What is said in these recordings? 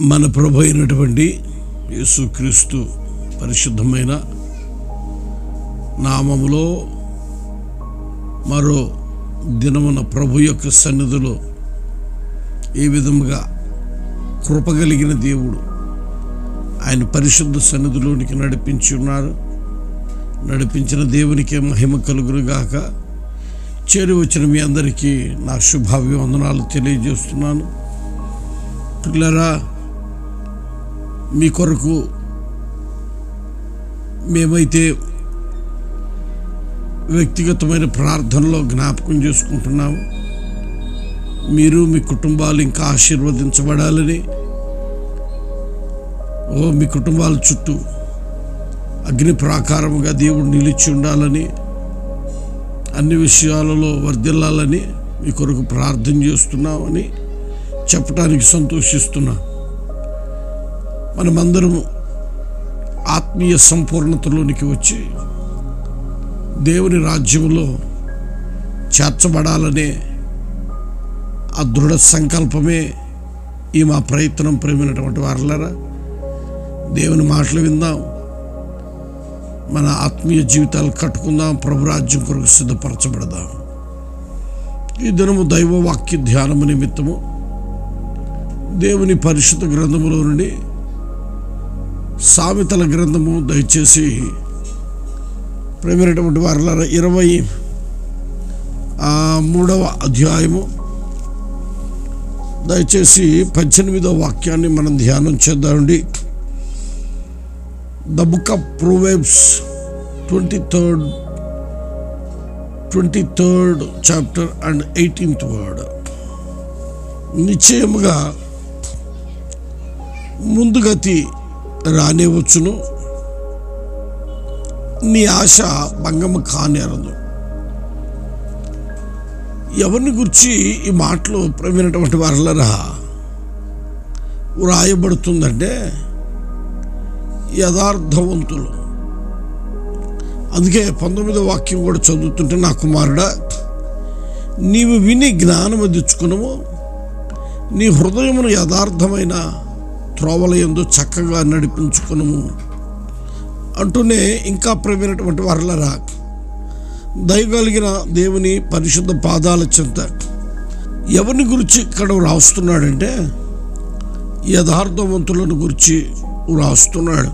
మన ప్రభు అయినటువంటి యేసుక్రీస్తు పరిశుద్ధమైన నామములో మరో దినమున ప్రభు యొక్క సన్నిధిలో ఏ విధముగా కృపగలిగిన దేవుడు ఆయన పరిశుద్ధ సన్నిధిలోనికి నడిపించి ఉన్నారు. నడిపించిన దేవునికే మహిమ కలుగురుగాక చేరి వచ్చిన మీ అందరికీ నా శుభాభివందనాలు తెలియజేస్తున్నాను. పిల్లరా మీ కొరకు మేమైతే వ్యక్తిగతమైన ప్రార్థనలో జ్ఞాపకం చేసుకుంటున్నాము. మీరు మీ కుటుంబాలు ఇంకా ఆశీర్వదించబడాలని. ఓ మీ కుటుంబాల చుట్టూ అగ్ని ప్రాకారముగా దేవుడు నిలిచి ఉండాలని అన్ని విషయాలలో వర్ధిల్లాలని మీ కొరకు ప్రార్థన చేస్తున్నామని చెప్పడానికి సంతోషిస్తున్నాను మనమందరము ఆత్మీయ సంపూర్ణతలోనికి వచ్చి దేవుని రాజ్యంలో చేర్చబడాలనే ఆ దృఢ సంకల్పమే ఈ మా ప్రయత్నం ప్రేమైనటువంటి వారలరా. దేవుని మాటలు విందాం. మన ఆత్మీయ జీవితాలు కట్టుకుందాం. ప్రభురాజ్యం కొరకు సిద్ధపరచబడదాం. ఈ దినము దైవ వాక్య ధ్యానము నిమిత్తము దేవుని పరిశుద్ధ గ్రంథములో నుండి సామెతల గ్రంథము దయచేసి ప్రేమైనటువంటి వారల ఇరవై మూడవ అధ్యాయము దయచేసి పద్దెనిమిదవ వాక్యాన్ని మనం ధ్యానం చేద్దామండి the book of Proverbs twenty third twenty third chapter and eighteenth word. నిశ్చయముగా ముందుగతి రానివచ్చును నీ ఆశ భంగము కానేరదు. ఎవరిని గురించి ఈ మాటలు ప్రవీణటువంటి వారలరా? వ్రాయబడుతుందంటే యథార్థవంతులు. అందుకే పంతొమ్మిదో వాక్యం కూడా చదువుతుంటే నా కుమారుడా నీవు విని జ్ఞానము తెచ్చుకునము నీ హృదయమును యథార్థమైన త్రోవలయందు చక్కగా నడిపించుకునము అంటూనే ఇంకా ప్రేమైనటువంటి వరలరా దయగలిగిన దేవుని పరిశుద్ధ పాదాల చెంత ఎవరిని గురించి ఇక్కడ రాస్తున్నాడంటే యథార్థవంతులను గురించి రాస్తున్నాడు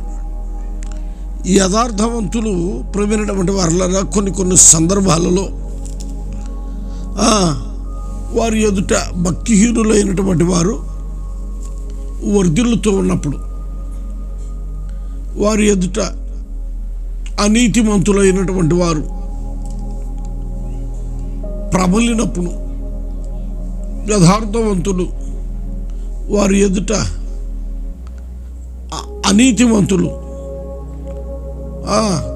యథార్థవంతులు ప్రవీణటువంటి వరలరా కొన్ని కొన్ని సందర్భాలలో వారి ఎదుట భక్తిహీనులైనటువంటి వారు వర్ధిల్లుతూ ఉన్నప్పుడు వారి ఎదుట అనీతిమంతులైనటువంటి వారు ప్రబలినప్పుడు యథార్థవంతులు వారి ఎదుట అ- అనీతిమంతులు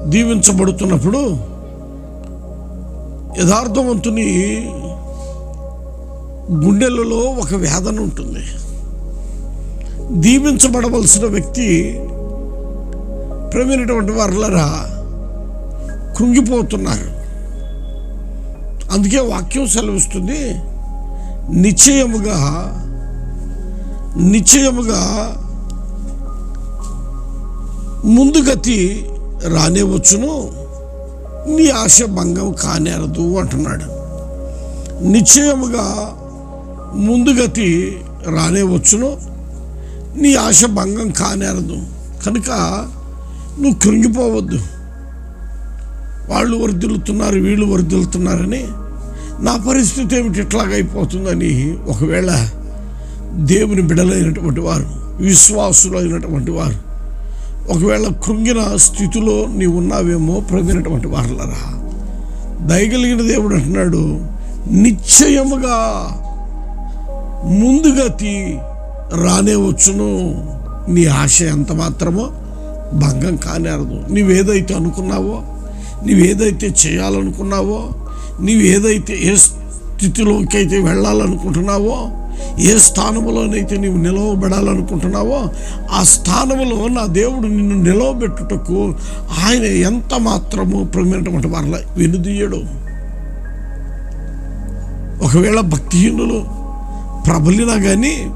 దీవించబడుతున్నప్పుడు యథార్థవంతుని గుండెలలో ఒక వేదన ఉంటుంది. దీవించబడవలసిన వ్యక్తి ప్రవీణటువంటి వారులరా కృంగిపోతున్నారు. అందుకే వాక్యం సెలవిస్తుంది నిశ్చయముగా నిశ్చయముగా ముందుగతి రానే వచ్చును నీ ఆశ భంగం కానేరదు అంటున్నాడు. నిశ్చయముగా ముందుగతి రానే వచ్చును నీ ఆశ భంగం కానేరదు. కనుక నువ్వు కృంగిపోవద్దు. వాళ్ళు వర్దిల్లుతున్నారు వీళ్ళు వర్దిల్లుతున్నారని నా పరిస్థితి ఏమిటి ఇట్లాగైపోతుందని ఒకవేళ దేవుని బిడలైనటువంటి వారు విశ్వాసులైనటువంటి వారు ఒకవేళ కృంగిన స్థితిలో నీవు ఉన్నావేమో ప్రవీణటువంటి వారలరా. దయగలిగిన దేవుడు అంటున్నాడు నిశ్చయముగా ముందుగా తీ రానే వచ్చును. నీ ఆశ ఎంత మాత్రమో భంగం కానేరదు. నీవేదైతే అనుకున్నావో నీవేదైతే చేయాలనుకున్నావో నీవేదైతే ఏ స్థితిలోకి అయితే వెళ్ళాలనుకుంటున్నావో ఏ స్థానంలోనైతే నీవు నిలవబడాలనుకుంటున్నావో ఆ స్థానంలో నా దేవుడు నిన్ను నిలవబెట్టుటకు ఆయన ఎంత మాత్రము ప్రమేటువంటి వారిలా వెనుదీయడు. ఒకవేళ భక్తిహీనులు ప్రబలినా కానీ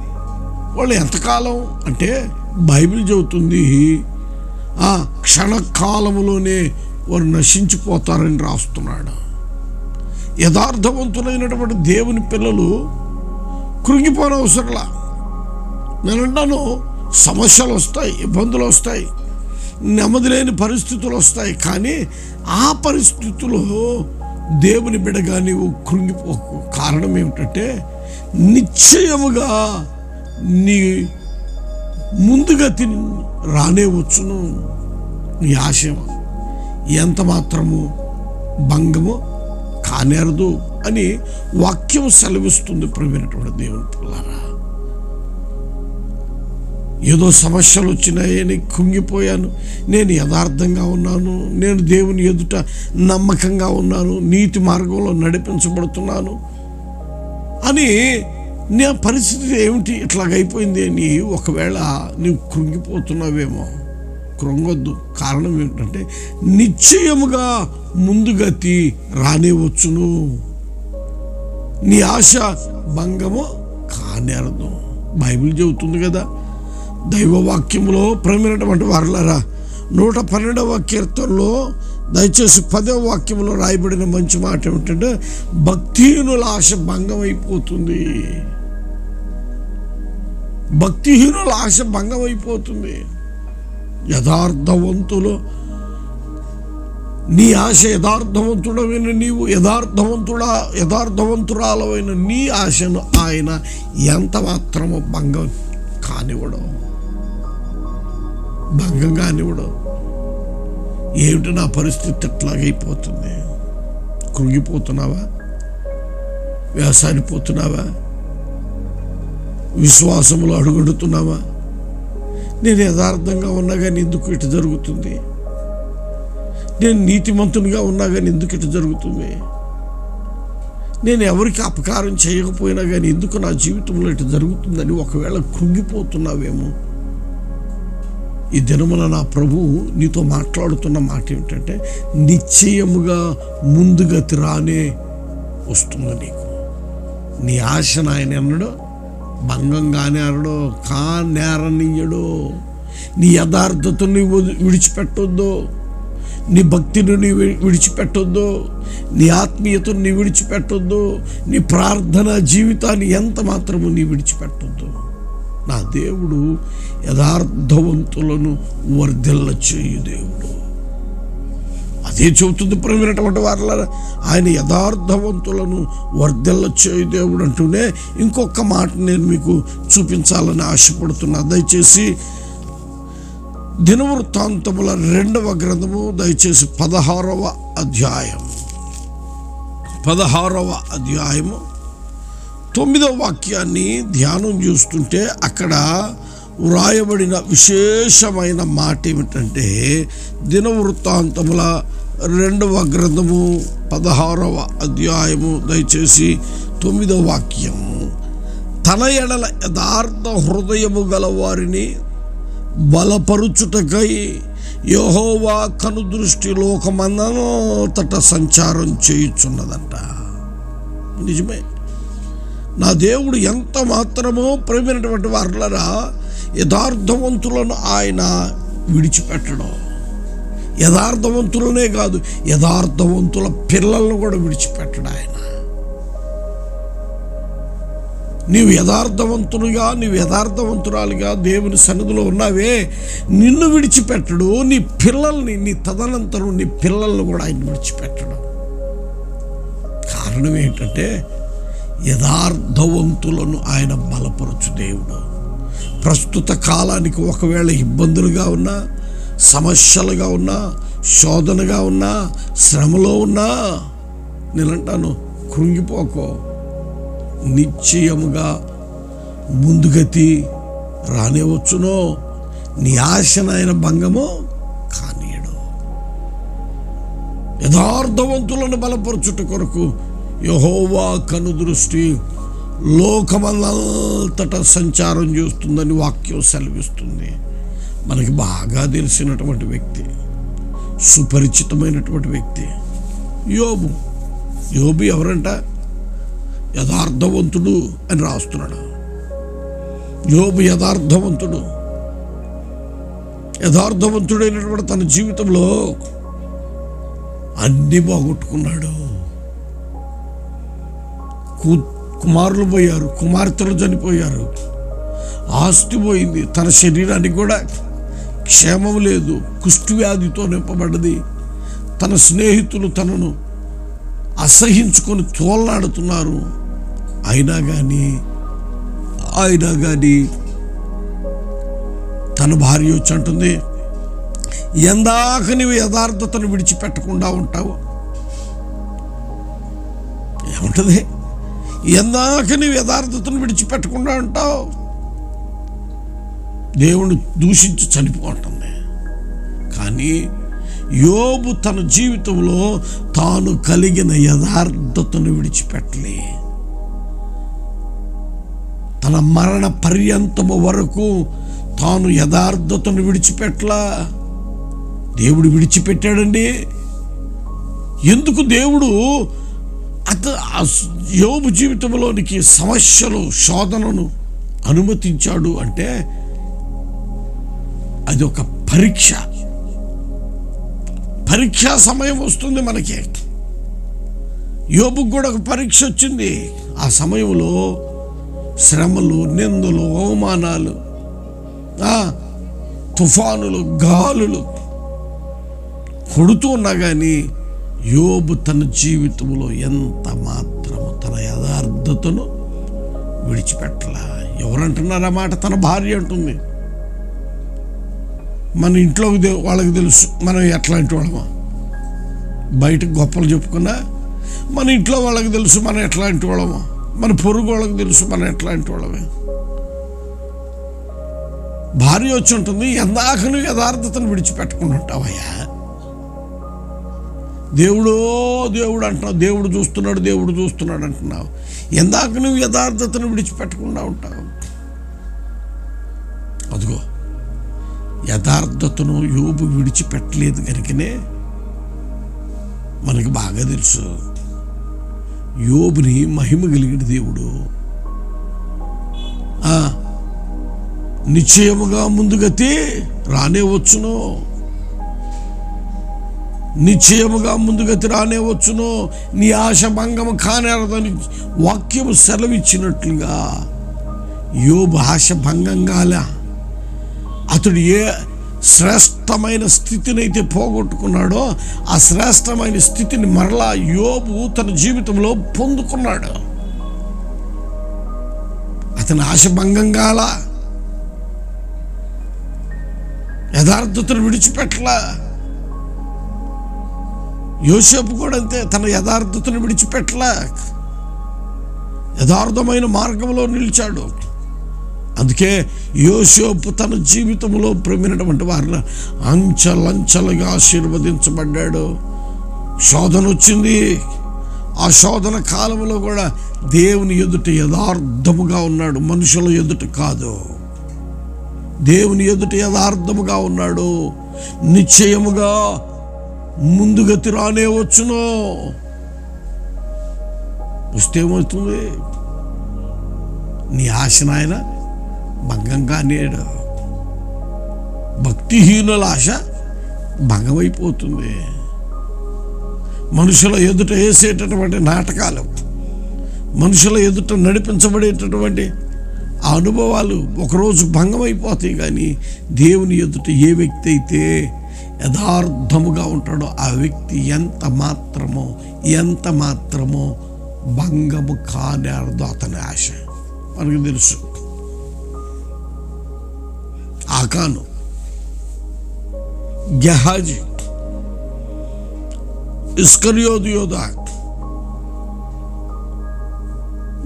వాళ్ళు ఎంతకాలం అంటే బైబిల్ చెబుతుంది ఆ క్షణకాలంలోనే వారు నశించిపోతారని రాస్తున్నాడు. యథార్థవంతులైనటువంటి దేవుని పిల్లలు కృంగిపోనవసరంలా నేను అంటాను సమస్యలు వస్తాయి ఇబ్బందులు వస్తాయి నెమ్మది లేని పరిస్థితులు వస్తాయి కానీ ఆ పరిస్థితుల్లో దేవుని బిడగా నీవు కృంగిపోకు. కారణం ఏమిటంటే నిశ్చయముగా ముందుగా తిని రానే వచ్చును నీ ఆశయం. ఎంత మాత్రము భంగము కానేరదు అని వాక్యం సెలవిస్తుంది ప్రవీణటువంటి దేవుని పిల్లారా ఏదో సమస్యలు వచ్చినాయని కుంగిపోయాను నేను యథార్థంగా ఉన్నాను నేను దేవుని ఎదుట నమ్మకంగా ఉన్నాను నీతి మార్గంలో నడిపించబడుతున్నాను అని నీ పరిస్థితి ఏమిటి? ఇట్లాగైపోయింది అని ఒకవేళ నీవు కృంగిపోతున్నావేమో కృంగొద్దు. కారణం ఏమిటంటే నిశ్చయముగా ముందుగతి రానివచ్చును నీ ఆశ భంగము కానేరదు బైబిల్ చెబుతుంది కదా దైవవాక్యంలో ప్రమినటువంటి వారులరా నూట పన్నెండవ కీర్తనలో దయచేసి పదవ వాక్యంలో రాయబడిన మంచి మాట ఏమిటంటే భక్తిహీనుల ఆశ భంగం అయిపోతుంది భక్తిహీనుల ఆశ భంగం అయిపోతుంది యథార్థవంతులు నీ ఆశ యథార్థవంతుడమైన నీవు యథార్థవంతుడా యథార్థవంతురాలమైన నీ ఆశను ఆయన ఎంత మాత్రము భంగం కానివ్వడం. భంగం కానివ్వడం. ఏమిటి నా పరిస్థితి ఎట్లాగైపోతుంది? కృంగిపోతున్నావా? వ్యవసాయపోతున్నావా విశ్వాసములు అడుగుడుతున్నావా? నేను యథార్థంగా ఉన్నా కానీ ఎందుకు ఇటు జరుగుతుంది? నేను నీతిమంతునిగా ఉన్నా కానీ ఎందుకు ఇటు జరుగుతుంది? నేను ఎవరికి అపకారం చేయకపోయినా కానీ ఎందుకు నా జీవితంలో ఇటు జరుగుతుందని ఒకవేళ కృంగిపోతున్నావేమో? ఈ దినమున నా ప్రభు నీతో మాట్లాడుతున్న మాట ఏమిటంటే నిశ్చయముగా ముందుగతి రానే వస్తుంది నీకు. నీ ఆశను ఆయన ఎన్నడో భంగం కానేరడు కా నేరనీయడు నీ యథార్థతను నీవు విడిచిపెట్టొద్దు. నీ భక్తిని నీ విడిచిపెట్టొద్దు. నీ ఆత్మీయతను నీ విడిచిపెట్టొద్దు. నీ ప్రార్థన జీవితాన్ని ఎంత మాత్రము నీ విడిచిపెట్టొద్దు. నా దేవుడు యథార్థవంతులను వర్ధిల్ల చేయు దేవుడు. అదే చెబుతుంది ప్రవీణటువంటి వారిల ఆయన యథార్థవంతులను వర్ధిల్ల చేయు దేవుడు అంటూనే ఇంకొక మాట నేను మీకు చూపించాలని ఆశపడుతున్నా. దయచేసి దినవృత్తాంతముల రెండవ గ్రంథము దయచేసి పదహారవ అధ్యాయం. పదహారవ అధ్యాయము తొమ్మిదవ వాక్యాన్ని ధ్యానం చూస్తుంటే అక్కడ వ్రాయబడిన విశేషమైన మాట ఏమిటంటే దినవృత్తాంతముల రెండవ గ్రంథము పదహారవ అధ్యాయము దయచేసి తొమ్మిదవ వాక్యము. తన ఎడల యథార్థ హృదయము గల వారిని బలపరుచుటకై యహోవా కనుదృష్టి లోకమంతట సంచారం చేయుచున్నదంట. నిజమే. నా దేవుడు ఎంత మాత్రమో ప్రేమైనటువంటి వారులరా యథార్థవంతులను ఆయన విడిచిపెట్టడం. యథార్థవంతులనే కాదు యథార్థవంతుల పిల్లలను కూడా విడిచిపెట్టడు ఆయన. నీవు యథార్థవంతునిగా నీవు యథార్థవంతురాలుగా దేవుని సన్నిధిలో ఉన్నావే నిన్ను విడిచిపెట్టడు నీ పిల్లల్ని నీ తదనంతరం నీ పిల్లల్ని కూడా ఆయన విడిచిపెట్టడం. కారణం ఏంటంటే యథార్థవంతులను ఆయన బలపరచు దేవుడు. ప్రస్తుత కాలానికి ఒకవేళ ఇబ్బందులుగా ఉన్నా సమస్యలుగా ఉన్నా శోధనగా ఉన్నా శ్రమలో ఉన్నా నేనంటాను కృంగిపోకో. నిశ్చయముగా ముందుగతి రానివచ్చునో నీ ఆశనైన భంగము కానీయడు. యథార్థవంతులను బలపరచుట కొరకు యహోవా కనుదృష్టి లోకమంతట సంచారం చేస్తుందని వాక్యం సెలవిస్తుంది. మనకి బాగా తెలిసినటువంటి వ్యక్తి సుపరిచితమైనటువంటి వ్యక్తి. యోబు. యోబు ఎవరంట? యథార్థవంతుడు అని రాస్తున్నాడు. యోబు యథార్థవంతుడు. యథార్థవంతుడైనటువంటి తన జీవితంలో అన్ని బాగొట్టుకున్నాడు కు- కుమారులు పోయారు కుమార్తెలు చనిపోయారు. ఆస్తి పోయింది తన శరీరానికి కూడా క్షేమం లేదు. కుష్ఠవ్యాధితో నింపబడ్డది. తన స్నేహితులు తనను అసహించుకొని తోలనాడుతున్నారు. అయినా కానీ అయినా కానీ తన భార్య వచ్చి అంటుంది ఎందాక నువ్వు యథార్థతను విడిచిపెట్టకుండా ఉంటావు. ఏముంటుంది? ఎందాక నువ్వు యథార్థతను విడిచిపెట్టకుండా ఉంటావు. దేవుడు దూషించి చనిపోతుంది కానీ యోబు తన జీవితంలో తాను కలిగిన యథార్థతను విడిచిపెట్టలే. తన మరణ పర్యంతము వరకు తాను యథార్థతను విడిచిపెట్టలా. దేవుడు విడిచిపెట్టాడండి. ఎందుకు దేవుడు అత యోబు జీవితంలోనికి సమస్యలు శోధనను అనుమతించాడు అంటే అది ఒక పరీక్ష. పరీక్షా సమయం వస్తుంది మనకి. యోబుకు కూడా ఒక పరీక్ష వచ్చింది. ఆ సమయంలో శ్రమలు నిందలు అవమానాలు తుఫానులు గాలులు కొడుతూ ఉన్నా కానీ యోబు తన జీవితంలో ఎంత మాత్రము తన యథార్థతను విడిచిపెట్టలా? ఎవరంటున్నారు ఆ మాట? తన భార్య అంటుంది. మన ఇంట్లో వాళ్ళకి తెలుసు మనం ఎట్లాంటి వాళ్ళమా. బయటకు గొప్పలు చెప్పుకున్నా మన ఇంట్లో వాళ్ళకి తెలుసు మనం ఎట్లాంటి వాళ్ళమో. మన పొరుగు వాళ్ళకి తెలుసు మనం ఎట్లాంటి వాళ్ళమే. భార్య వచ్చి ఉంటుంది ఎందాక నువ్వు యథార్థతను విడిచిపెట్టకుండా ఉంటావయ్యా దేవుడో దేవుడు అంటున్నావు దేవుడు చూస్తున్నాడు దేవుడు చూస్తున్నాడు అంటున్నావు. ఎందాక నువ్వు యథార్థతను విడిచిపెట్టకుండా ఉంటావు. యథార్థతను యోబు విడిచిపెట్టలేదు కనుకనే మనకి బాగా తెలుసు. యోబుని మహిమ కలిగిన దేవుడు. నిశ్చయముగా ముందుగతి రానే వచ్చును నిశ్చయముగా ముందుగతి రానే వచ్చును నీ ఆశ భంగము కానేరదని వాక్యము సెలవిచ్చినట్లుగా యోబు ఆశ భంగం కాలే అతడు ఏ శ్రేష్టమైన స్థితిని అయితే పోగొట్టుకున్నాడో ఆ శ్రేష్టమైన స్థితిని మరలా యోబు తన జీవితంలో పొందుకున్నాడు. అతని ఆశ భంగం కాల యథార్థతను విడిచిపెట్టలా. యోసేపు కూడా అంతే తన యథార్థతను విడిచిపెట్టలా. యథార్థమైన మార్గంలో నిలిచాడు. అందుకే యోసేపు తన జీవితంలో ప్రమినటువంటి వారిని అంచలంచలుగా ఆశీర్వదించబడ్డాడు. శోధన వచ్చింది. ఆ శోధన కాలంలో కూడా దేవుని ఎదుట యథార్థముగా ఉన్నాడు. మనుషుల ఎదుట కాదు. దేవుని ఎదుట యథార్థముగా ఉన్నాడు. నిశ్చయముగా ముందుగతి రానే వచ్చును. వస్తే ఏమవుతుంది? నీ ఆశ నాయన? భంగంగా నేడు భక్తిహీనుల ఆశ భంగమైపోతుంది. మనుషుల ఎదుట వేసేటటువంటి నాటకాలు మనుషుల ఎదుట నడిపించబడేటటువంటి ఆ అనుభవాలు ఒకరోజు భంగమైపోతాయి కానీ దేవుని ఎదుట ఏ వ్యక్తి అయితే యథార్థముగా ఉంటాడో ఆ వ్యక్తి ఎంత మాత్రమో ఎంత మాత్రమో భంగము కానేరదో అతని ఆశ. మనకు తెలుసు. ఆకాను గెహాజీ ఇస్కరియోదు యోధ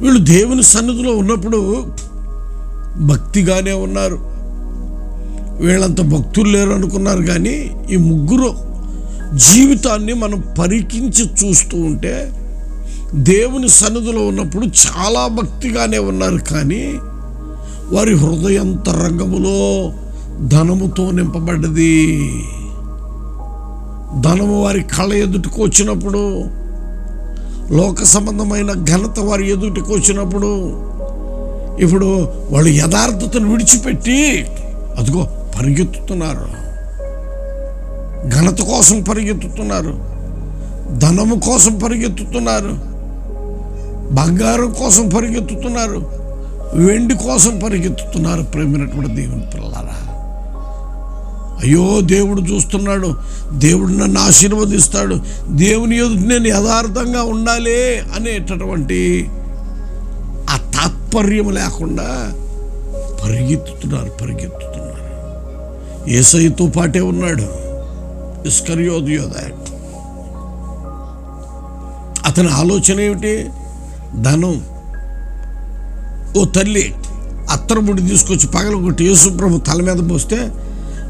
వీళ్ళు దేవుని సన్నిధిలో ఉన్నప్పుడు భక్తిగానే ఉన్నారు. వీళ్ళంత భక్తులు లేరు అనుకున్నారు కానీ ఈ ముగ్గురు జీవితాన్ని మనం పరికించి చూస్తూ ఉంటే దేవుని సన్నిధిలో ఉన్నప్పుడు చాలా భక్తిగానే ఉన్నారు కానీ వారి హృదయంతరంగములో ధనముతో నింపబడ్డది. ధనము వారి కళ్ళ ఎదుటికి వచ్చినప్పుడు లోక సంబంధమైన ఘనత వారి ఎదుటికి వచ్చినప్పుడు ఇప్పుడు వాళ్ళు యథార్థతను విడిచిపెట్టి అదిగో పరిగెత్తుతున్నారు. ఘనత కోసం పరిగెత్తుతున్నారు. ధనము కోసం పరిగెత్తుతున్నారు. బంగారం కోసం పరిగెత్తుతున్నారు. వెండి కోసం పరిగెత్తుతున్నారు ప్రేమైనటువంటి దేవుని పిల్లలారా. అయ్యో దేవుడు చూస్తున్నాడు. దేవుడు నన్ను ఆశీర్వదిస్తాడు. దేవుని ఎదుటి నేను యథార్థంగా ఉండాలి అనేటటువంటి ఆ తాత్పర్యం లేకుండా పరిగెత్తుతున్నారు పరిగెత్తుతున్నారు. ఏసైతో పాటే ఉన్నాడు. ఇస్కర్యోదయోద అతని ఆలోచన ఏమిటి? ధనం. ఓ తల్లి అత్తరముడి తీసుకొచ్చి పగలగొట్టి యేసుప్రభు తల మీద పోస్తే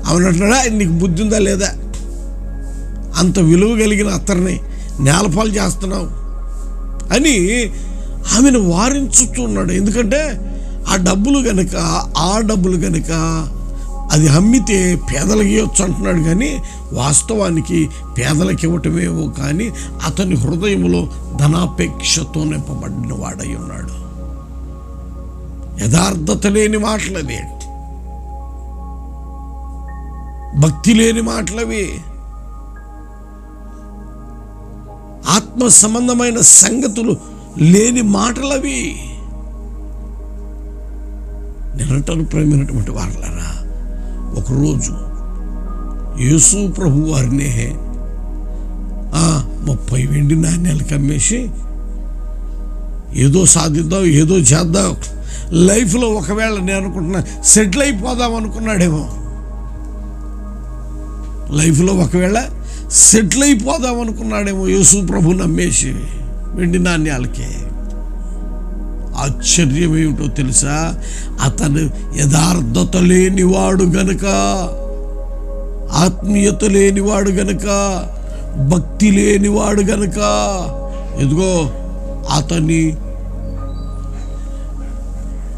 అవునంటాడా నీకు బుద్ధి ఉందా లేదా? అంత విలువ కలిగిన అత్తరిని నేలపాలు చేస్తున్నావు అని ఆమెను వారించుతున్నాడు ఎందుకంటే ఆ డబ్బులు గనుక ఆ డబ్బులు గనుక అది అమ్మితే పేదలకి ఇవ్వచ్చు అంటున్నాడు. కానీ వాస్తవానికి పేదలకి ఇవ్వటమేమో కానీ అతని హృదయంలో ధనాపేక్షతో నింపబడిన వాడై ఉన్నాడు. యథార్థత లేని మాటలవి భక్తి లేని మాటలవి ఆత్మ సంబంధమైన సంగతులు లేని మాటలవి నిరంతరం ప్రేమైనటువంటి వారలరా ఒకరోజు యేసు ప్రభు వారినే ఆ ముప్పై వెండి నాణ్యాలకు అమ్మేసి ఏదో సాధిద్దాం ఏదో చేద్దాం. లైఫ్లో ఒకవేళ నేను అనుకుంటున్నా సెటిల్ అయిపోదాం అనుకున్నాడేమో. లైఫ్లో ఒకవేళ సెటిల్ అయిపోదాం అనుకున్నాడేమో యేసు ప్రభు నమ్మేసి వెండి నాణ్యాలకే. ఆశ్చర్యం ఏమిటో తెలుసా? అతను యథార్థత లేనివాడు గనక ఆత్మీయత లేనివాడు గనక భక్తి లేనివాడు గనక ఎదుగో అతని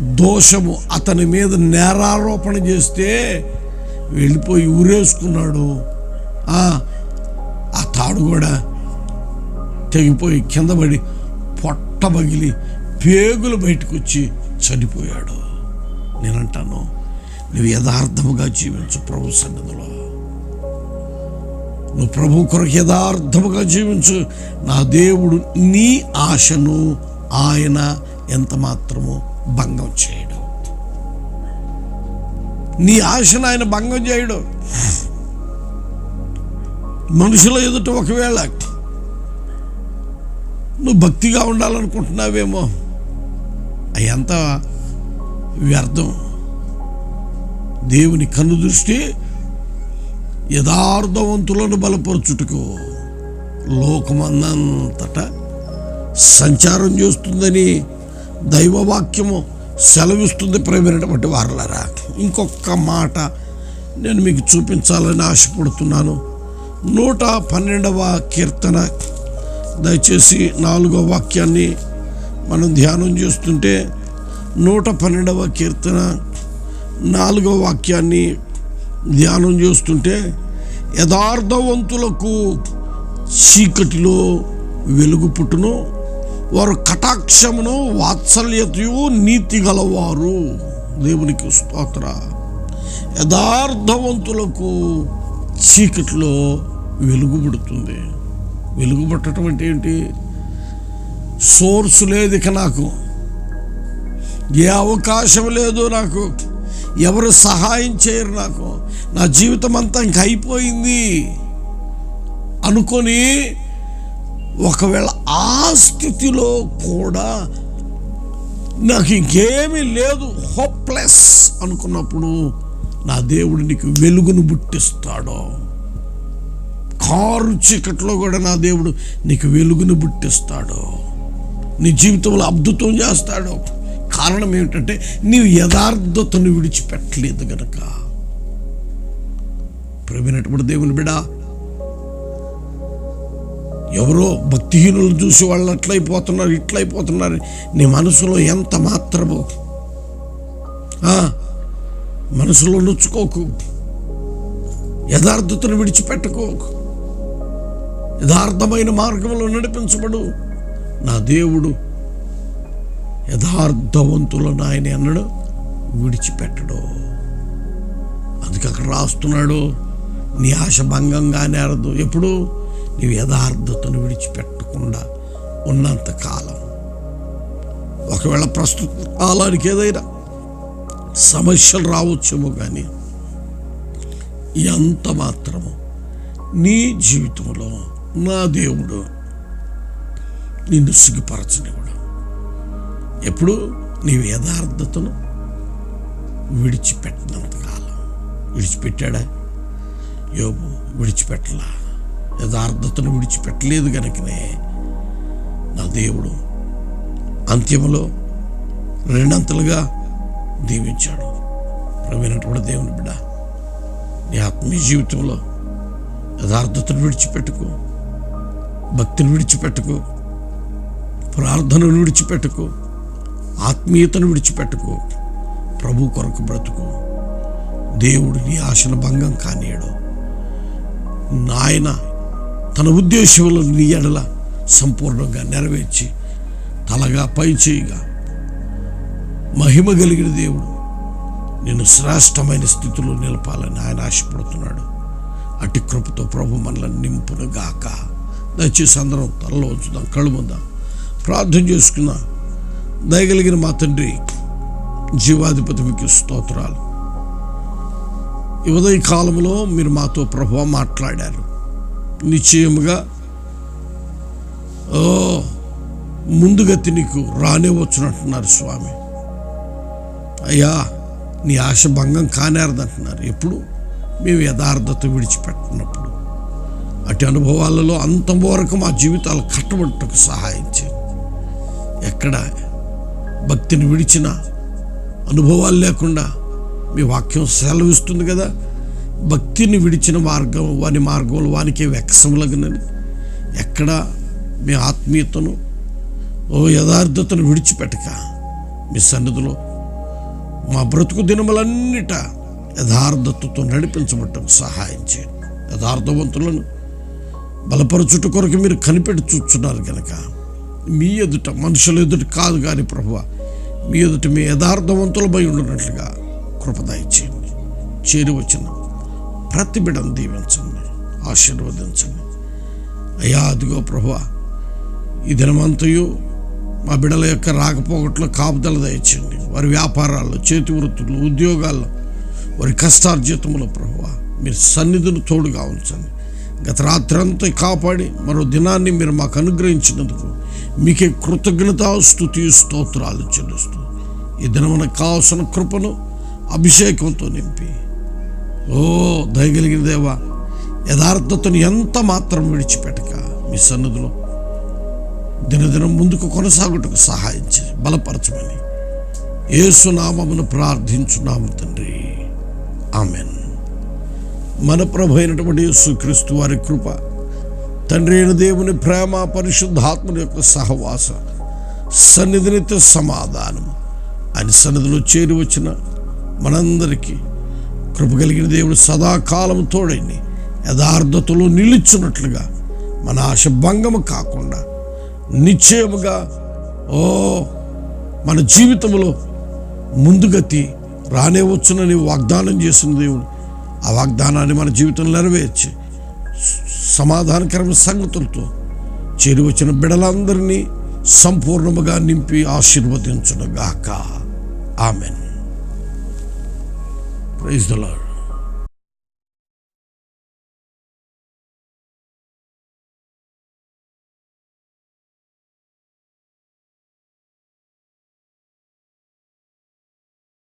దోషము అతని మీద నేరారోపణ చేస్తే వెళ్ళిపోయి ఊరేసుకున్నాడు. ఆ తాడు కూడా తెగిపోయి కింద పడి పొట్ట పగిలి పేగులు బయటకు వచ్చి చనిపోయాడు. నేనంటాను నువ్వు యథార్థముగా జీవించు ప్రభు సన్నిధిలో. నువ్వు ప్రభు కొరకు యథార్థముగా జీవించు. నా దేవుడు నీ ఆశను ఆయన ఎంత మాత్రమో భంగం చేయడు. నీ ఆశను ఆయన భంగం చేయడు. మనుషుల ఎదుట ఒకవేళ నువ్వు భక్తిగా ఉండాలనుకుంటున్నావేమో అయ్యంత వ్యర్థం. దేవుని కన్ను దృష్టి యథార్థవంతులను బలపరచుటకు లోకమందంతటా సంచారం చేస్తుందని దైవవాక్యము సెలవిస్తుంది ప్రేమైనటువంటి వారలరా? ఇంకొక మాట నేను మీకు చూపించాలని ఆశపడుతున్నాను. నూట పన్నెండవ కీర్తన. దయచేసి నాలుగో వాక్యాన్ని మనం ధ్యానం చేస్తుంటే నూట పన్నెండవ కీర్తన నాలుగో వాక్యాన్ని ధ్యానం చేస్తుంటే యథార్థవంతులకు చీకటిలో వెలుగు పుట్టును. వారు కటాక్షమును వాత్సల్యతయు నీతి గలవారు. దేవునికి స్తోత్ర. యథార్థవంతులకు చీకట్లో వెలుగుబడుతుంది. వెలుగుబట్టడం అంటే ఏంటి? సోర్స్ లేదు ఇక నాకు. ఏ అవకాశం లేదు నాకు. ఎవరు సహాయం చేయరు నాకు. నా జీవితం అంతా ఇంక అయిపోయింది అనుకొని ఒకవేళ ఆ స్థితిలో కూడా నాకు ఇంకేమీ లేదు హోప్లెస్ అనుకున్నప్పుడు నా దేవుడు నీకు వెలుగును బుట్టిస్తాడు కారు చీకట్లో కూడా నా దేవుడు నీకు వెలుగును బుట్టిస్తాడు నీ జీవితంలో అద్భుతం చేస్తాడు. కారణం ఏమిటంటే నీవు యథార్థతను విడిచిపెట్టలేదు గనక. ప్రవీణటువంటి దేవుని బిడా ఎవరో భక్తిహీనులు చూసి వాళ్ళు అట్లయిపోతున్నారు ఇట్లయిపోతున్నారు. నీ మనసులో ఎంత మాత్రము? మనసులో నొచ్చుకోకు. యథార్థతను విడిచిపెట్టుకోకు. యథార్థమైన మార్గంలో నడిపించబడు. నా దేవుడు యథార్థవంతులను ఆయన ఎన్నడు విడిచిపెట్టడు. అందుకే అక్కడ రాస్తున్నాడు నీ ఆశ భంగంగా నేరదు. ఎప్పుడు? నీవు యథార్థతను విడిచిపెట్టకుండా ఉన్నంత కాలం. ఒకవేళ ప్రస్తుత కాలానికి ఏదైనా సమస్యలు రావచ్చేమో కానీ ఎంత మాత్రము నీ జీవితంలో నా దేవుడు నిన్ను సిగ్గుపరచనివ్వడు. ఎప్పుడు నీవు యథార్థతను విడిచిపెట్టినంత కాలం. విడిచిపెట్టాడా? యోబు విడిచిపెట్టలా. యథార్థతను విడిచిపెట్టలేదు కనుకనే నా దేవుడు. అంత్యములో రెండంతలుగా దీవించాడు. ప్రవీణటువంటి దేవుని బిడ్డ నీ ఆత్మీయ జీవితంలో యథార్థతను విడిచిపెట్టుకో భక్తిని విడిచిపెట్టుకో ప్రార్థనను విడిచిపెట్టుకో ఆత్మీయతను విడిచిపెట్టుకో ప్రభు కొరకు బ్రతుకు. దేవుడు నీ ఆశను భంగం కానీయడు. నాయన తన ఉద్దేశములను నీ ఎడల సంపూర్ణంగా నెరవేర్చి తలగా పై చేయిగా. మహిమ కలిగిన దేవుడు నిన్ను శ్రేష్టమైన స్థితిలో నిలపాలని ఆయన ఆశపడుతున్నాడు. అటు కృపతో ప్రభు మనల్ని నింపును గాక దయచేసి అందరం తలలో ఉంచుదాం కళ్ళు ముందాం. ప్రార్థన చేసుకున్న దయగలిగిన మా తండ్రి జీవాధిపతి మీకు స్తోత్రాలు. ఈ ఉదయ కాలంలో మీరు మాతో ప్రభు మాట్లాడారు. నిశ్చయముగా ఓ ముందుగతి నీకు రానే వచ్చునంటున్నారు స్వామి. అయ్యా నీ ఆశ భంగం కానేరదంటున్నారు. ఎప్పుడు? మేము యథార్థత విడిచిపెట్టినప్పుడు. అటు అనుభవాలలో అంత వరకు మా జీవితాలు కట్టబడటకు సహాయం చేయండి. ఎక్కడ భక్తిని విడిచిన అనుభవాలు లేకుండా మీ వాక్యం సెలవిస్తుంది కదా భక్తిని విడిచిన మార్గం వాని మార్గంలో వానికి వ్యక్సములగనని ఎక్కడ మీ ఆత్మీయతను ఓ యథార్థతను విడిచిపెట్టక మీ సన్నిధిలో మా బ్రతుకు దినములన్నిట యథార్థతతో నడిపించబట్టకు సహాయం చేయండి. యథార్థవంతులను బలపరచుట కొరకు మీరు కనిపెట్టి చూస్తున్నారు కనుక మీ ఎదుట మనుషుల ఎదుట కాదు కానీ ప్రభు మీ ఎదుట మీ యథార్థవంతులమై ఉండినట్లుగా కృపదాయి చేయండి చేరి వచ్చిన ప్రతి బిడను దీవించండి ఆశీర్వదించండి. అయ్యా అదిగో ప్రభు ఈ దినమంతయు మా బిడ్డల యొక్క రాకపోకట్లో కాపుదల దయచండి వారి వ్యాపారాల్లో చేతి వృత్తులు ఉద్యోగాల్లో వారి కష్టార్జితములో ప్రభు మీరు సన్నిధిని తోడుగా ఉంచండి. గత రాత్రంతా కాపాడి మరో దినాన్ని మీరు మాకు అనుగ్రహించినందుకు మీకే కృతజ్ఞత స్థుతి స్తోత్రాలు చెల్లిస్తూ ఈ దినమున కావలసిన కృపను అభిషేకంతో నింపి ఓ దయగలిగిన దేవా యథార్థతను ఎంత మాత్రం విడిచిపెట్టక మీ సన్నిధిలో దినదినం ముందుకు కొనసాగుటకు సహాయం చేసి బలపరచమని. ఏసునామమును ప్రార్థించున్నాము తండ్రి. ఆమెన్. మన ప్రభు అయినటువంటి యేసుక్రీస్తు వారి కృప తండ్రి అయిన దేవుని ప్రేమ పరిశుద్ధాత్మని యొక్క సహవాస సన్నిధినితో సమాధానం ఆయన సన్నిధిలో చేరి వచ్చిన మనందరికీ కృప కలిగిన దేవుడు సదాకాలం తోడైంది. యథార్థతలో నిలుచున్నట్లుగా మన ఆశ భంగము కాకుండా నిశ్చయముగా ఓ మన జీవితంలో ముందుగతి రానే వచ్చునని వాగ్దానం చేసిన దేవుడు ఆ వాగ్దానాన్ని మన జీవితంలో నెరవేర్చి సమాధానకరమైన సంగతులతో చేరి వచ్చిన బిడలందరినీ సంపూర్ణముగా నింపి ఆశీర్వదించునుగాక. ఆమెను. Praise the lord